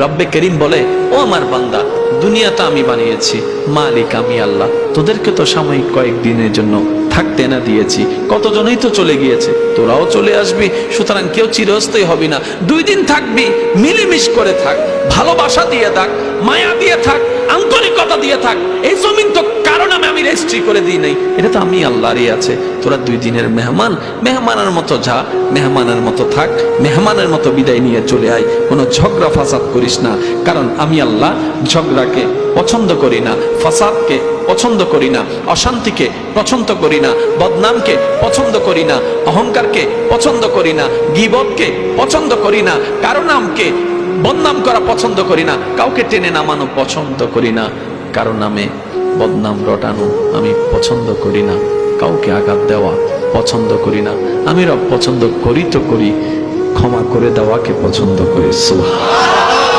রব্বে করিম বলে, ও আমার বান্দা দুনিয়া তো আমি বানিয়েছি, মালিক আমি আল্লাহ। তোদেরকে তো সাময়িক কয়েকদিনের জন্য থাকতে না দিয়েছি, কতজনই তো চলে গিয়েছে, তোরাও চলে আসবি, সুতরাং কেউ চিরস্থায়ী হবি না। দুই দিন থাকবি, মিলিমিশ করে থাক, ভালোবাসা দিয়ে থাক, মায়া দিয়ে থাক, আন্তরিকতা দিয়ে থাক এই আমি করে দিই নাই। এটা তো আমি আল্লাহরই আছে। তোরা দুই দিনের মেহমান, মেহমানের মতো যা, মেহমানের মতো থাক, মেহমানের মতো বিদায় নিয়ে চলে আয়। কোনো ঝগড়া ফাসাদ করিস না। কারণ আমি আল্লাহ ঝগড়াকে পছন্দ করি না, ফাসাদকে পছন্দ করি না, অশান্তিকে পছন্দ করি না, বদনামকে পছন্দ করি না, অহংকারকে পছন্দ করি না, গিবতকে পছন্দ করি না কারও নামকে বদনাম করা পছন্দ করি না, কাউকে টেনে নামানো পছন্দ করি না কারও নামে বদনাম রটানো আমি পছন্দ করি না। কাউকে আঘাত দেওয়া পছন্দ করি না। আমি রব পছন্দ করি তো করি, ক্ষমা করে দেওয়াকে পছন্দ করি। সুবহান